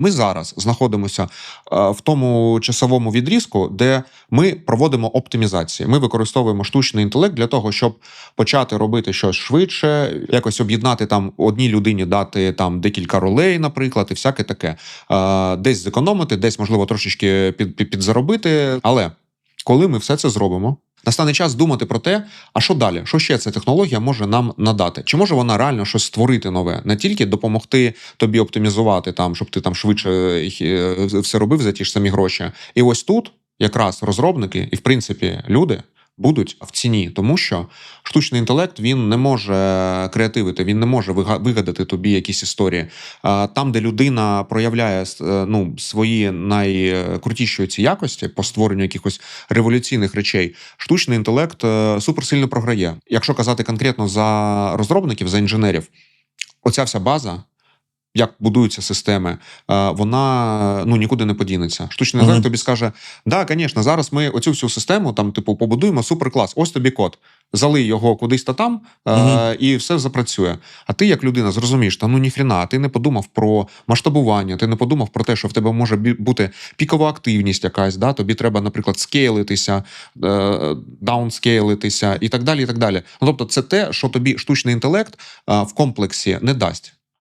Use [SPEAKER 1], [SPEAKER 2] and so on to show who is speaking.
[SPEAKER 1] Ми зараз знаходимося е, в тому часовому відрізку, де ми проводимо оптимізації. Ми використовуємо штучний інтелект для того, щоб почати робити щось швидше, якось об'єднати там одній людині дати там декілька ролей, наприклад, і всяке таке. Е, Десь зекономити, десь можливо трошечки під, під, підзаробити. Але коли ми все це зробимо. Настане час думати про те, а що далі? Що ще ця технологія може нам надати? Чи може вона реально щось створити нове, не тільки допомогти тобі оптимізувати там, щоб ти там швидше е, все робив за ті ж самі гроші? І ось тут якраз розробники, і в принципі люди будуть в ціні, тому що штучний інтелект він не може креативити, він не може вига- вигадати тобі якісь історії. Там, де людина проявляє е, ну, свої найкрутіші ці якості по створенню якихось революційних речей, штучний інтелект е, суперсильно програє. Якщо казати конкретно за розробників, за інженерів, оця вся база. Як будуються системи, е, вона ну нікуди не подінеться. Штучний інтелект
[SPEAKER 2] Мгм.
[SPEAKER 1] тобі скаже: да, звісно, зараз ми оцю всю систему там, типу, побудуємо суперклас. Ось тобі код. Залий його кудись та там, е,
[SPEAKER 2] Мгм.
[SPEAKER 1] і все запрацює. А ти, як людина, зрозумієш, та ну ніхрена, ти не подумав про масштабування, ти не подумав про те, що в тебе може бути пікова активність якась. Да? Тобі треба, наприклад, скейлитися, е, даунскейлитися і так далі. І так далі. Ну, тобто, це те, що тобі штучний інтелект в комплексі не дасть.